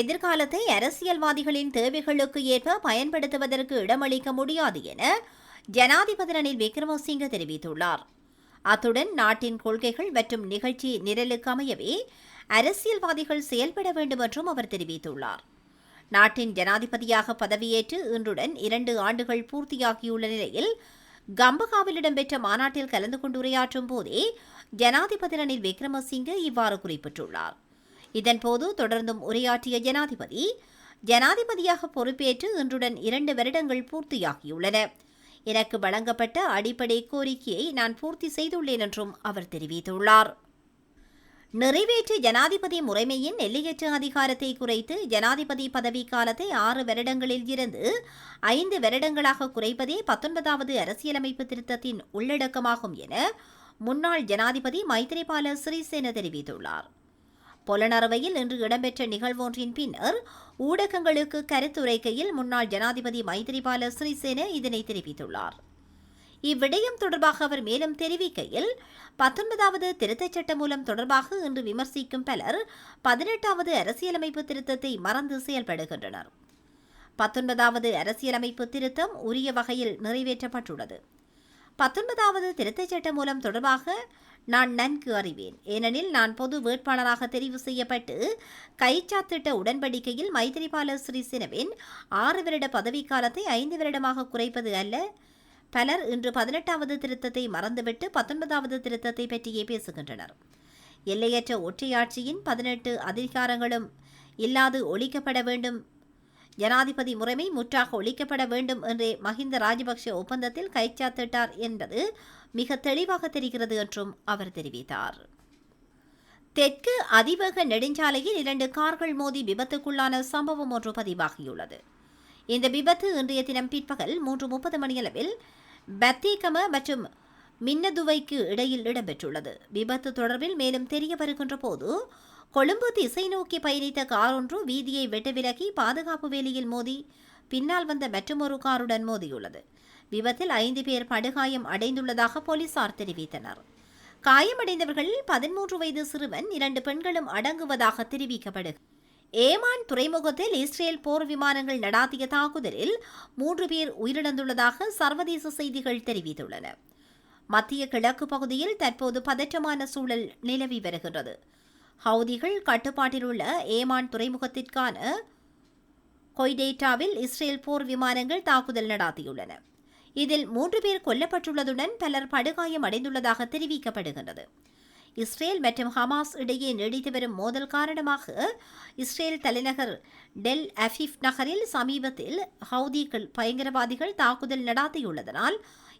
எதிர்காலத்தை அரசியல்வாதிகளின் தேவைகளுக்கு ஏற்ப பயன்படுத்துவதற்கு இடமளிக்க முடியாது என ஜனாதிபதி ரணில் விக்ரமசிங்க தெரிவித்துள்ளார். அத்துடன் நாட்டின் கொள்கைகள் மற்றும் நிகழ்ச்சி நிரலுக்கு அமையவே அரசியல்வாதிகள் செயல்பட வேண்டும் என்றும் அவர் தெரிவித்துள்ளார். நாட்டின் ஜனாதிபதியாக பதவியேற்று இன்றுடன் இரண்டு ஆண்டுகள் பூர்த்தியாகியுள்ள நிலையில் கம்பகாவில் இடம்பெற்ற மாநாட்டில் கலந்து கொண்டு உரையாற்றும் போதே ஜனாதிபதி ரணில் விக்ரமசிங்கே இவ்வாறு குறிப்பிட்டுள்ளார். இதன்போது தொடர்ந்தும் உரையாற்றிய ஜனாதிபதி ஜனாதிபதியாக பொறுப்பேற்று இன்றுடன் இரண்டு வருடங்கள் பூர்த்தியாகியுள்ளன. எனக்கு வழங்கப்பட்ட அடிப்படை கோரிக்கையை நான் பூர்த்தி செய்துள்ளேன் என்றும் அவர் தெரிவித்துள்ளார். நிறைவேற்று ஜனாதிபதி முறைமையின் எல்லையற்ற அதிகாரத்தை குறைத்து ஜனாதிபதி பதவி காலத்தை ஆறு வருடங்களில் இருந்து ஐந்து வருடங்களாக குறைப்பதே பத்தொன்பதாவது அரசியலமைப்பு திருத்தத்தின் உள்ளடக்கமாகும் என முன்னாள் ஜனாதிபதி மைத்ரிபால சிறிசேன தெரிவித்துள்ளார். பொலனறுவையில் இன்று இடம்பெற்ற நிகழ்வொன்றின் பின்னர் ஊடகங்களுக்கு கருத்துரைக்கையில் முன்னாள் ஜனாதிபதி மைத்ரிபால சிறிசேன இதனை தெரிவித்துள்ளார். இவ்விடயம் தொடர்பாக அவர் மேலும் தெரிவிக்கையில் பத்தொன்பதாவது திருத்தச் சட்டம் மூலம் தொடர்பாக இன்று விமர்சிக்கும் பலர் பதினெட்டாவது அரசியலமைப்பு திருத்தத்தை மறந்து செயல்படுகின்றனர். பத்தொன்பதாவது அரசியலமைப்பு திருத்தம் உரிய வகையில் நிறைவேற்றப்பட்டுள்ளது. பத்தொன்பதாவது திருத்தச் சட்டம் மூலம் தொடர்பாக நான் நன்கு அறிவேன். ஏனெனில் நான் பொது வேட்பாளராக தெரிவு செய்யப்பட்டு கைச்சாத்திட்ட உடன்படிக்கையில் மைத்திரிபால சிறிசேனவின் ஆறு வருட பதவிக்காலத்தை ஐந்து வருடமாக குறைப்பது அல்ல. பலர் இன்று பதினெட்டாவது திருத்தத்தை மறந்துவிட்டு பத்தொன்பதாவது திருத்தத்தை பற்றியே பேசுகின்றனர். எல்லையற்ற ஒற்றையாட்சியின் பதினெட்டு அதிகாரங்களும் இல்லாது ஒழிக்கப்பட வேண்டும் ஜனாதிபதி முறைமை முற்றாக ஒழிக்கப்பட வேண்டும் என்றே மஹிந்த ராஜபக்ஷ ஒப்பந்தத்தில் கைச்சாத்திட்டார் என்பது மிக தெளிவாக தெரிகிறது என்றும் அவர் தெரிவித்தார். தெற்கு அதிவேக நெடுஞ்சாலையில் இரண்டு கார்கள் மோதி விபத்துக்குள்ளான சம்பவம் ஒன்று பதிவாகியுள்ளது. இந்த விபத்து இன்றைய தினம் பிற்பகல் மூன்று முப்பது மணியளவில் பத்தேகம மற்றும் மின்னதுவைக்கு இடையில் இடம்பெற்றுள்ளது. விபத்து தொடர்பில் மேலும் தெரிய வருகின்ற போது கொழும்பு திசை நோக்கி பயணித்த கார் ஒன்று வீதியை வெட்ட விலகி பாதுகாப்பு வேலியில் மோதி பின்னால் வந்த மற்றொரு காருடன் மோதியுள்ளது. விபத்தில் ஐந்து பேர் படுகாயம் அடைந்துள்ளதாக போலீசார் தெரிவித்தனர். காயமடைந்தவர்களில் பதிமூன்று வயது சிறுவன் இரண்டு பெண்களும் அடங்குவதாக தெரிவிக்கப்படு ஏமான் துறைமுகத்தில் இஸ்ரேல் போர் விமானங்கள் நடாத்திய தாக்குதலில் மூன்று பேர் உயிரிழந்துள்ளதாக சர்வதேச செய்திகள் தெரிவித்துள்ளன. மத்திய கிழக்கு பகுதியில் தற்போது பதற்றமான சூழல் நிலவி வருகின்றது. ஹவுதிகள் கட்டுப்பாட்டில் உள்ள ஏமான் துறைமுகத்திற்கான கொய்டேட்டாவில் இஸ்ரேல் போர் விமானங்கள் தாக்குதல் நடாத்தியுள்ளன. இதில் மூன்று பேர் கொல்லப்பட்டுள்ளதுடன் பலர் படுகாயம் அடைந்துள்ளதாக தெரிவிக்கப்படுகின்றது. இஸ்ரேல் மற்றும் ஹமாஸ் இடையே நீடித்து வரும் மோதல் காரணமாக இஸ்ரேல் தலைநகர் டெல் அஃபிஃப் நகரில் சமீபத்தில் ஹவுதிகள் பயங்கரவாதிகள் தாக்குதல் நடாத்தியுள்ளதனால்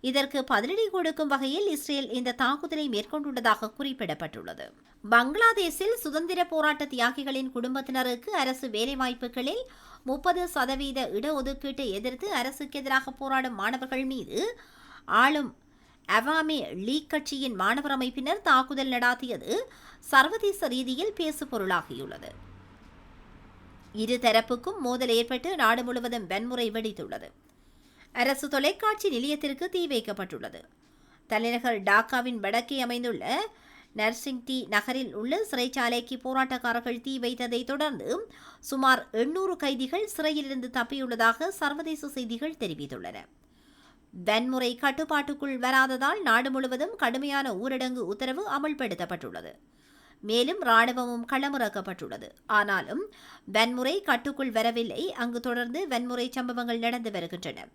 இதற்கு பதிலடி கொடுக்கும் வகையில் இஸ்ரேல் இந்த தாக்குதலை மேற்கொண்டுள்ளதாக குறிப்பிடப்பட்டுள்ளது. பங்களாதேஷில் சுதந்திர போராட்ட தியாகிகளின் குடும்பத்தினருக்கு அரசு வேலைவாய்ப்புகளில் முப்பது சதவீத இடஒதுக்கீட்டை எதிர்த்து அரசுக்கு எதிராக போராடும் மாணவர்கள் மீது ஆளும் அவாமி லீக் கட்சியின் மாணவர் அமைப்பினர் தாக்குதல் நடாத்தியது சர்வதேச ரீதியில் பேசுபொருளாகியுள்ளது. இரு தரப்புக்கும் மோதல் ஏற்பட்டு நாடு முழுவதும் வன்முறை வெடித்துள்ளது. அரசு தொலைக்காட்சி நிலையத்திற்கு தீ வைக்கப்பட்டுள்ளது. தலைநகர் டாக்காவின் வடக்கே அமைந்துள்ள நர்சிங் டி நகரில் உள்ள சிறைச்சாலைக்கு போராட்டக்காரர்கள் தீ வைத்ததை தொடர்ந்து சுமார் எண்ணூறு கைதிகள் சிறையிலிருந்து தப்பியுள்ளதாக சர்வதேச செய்திகள் தெரிவித்துள்ளன. வன்முறை கட்டுப்பாட்டுக்குள் வராததால் நாடு முழுவதும் கடுமையான ஊரடங்கு உத்தரவு அமல்படுத்தப்பட்டுள்ளது. மேலும் ராணுவமும் களமிறக்கப்பட்டுள்ளது. ஆனாலும் வன்முறை கட்டுக்குள் வரவில்லை. அங்கு தொடர்ந்து வன்முறை சம்பவங்கள் நடந்து வருகின்றன.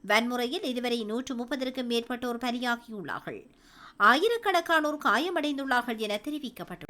வன்முறையில் இதுவரை நூற்று முப்பதற்கும் மேற்பட்டோர் பலியாகியுள்ளார்கள். ஆயிரக்கணக்கானோர் காயமடைந்துள்ளார்கள் என தெரிவிக்கப்பட்டுள்ளது.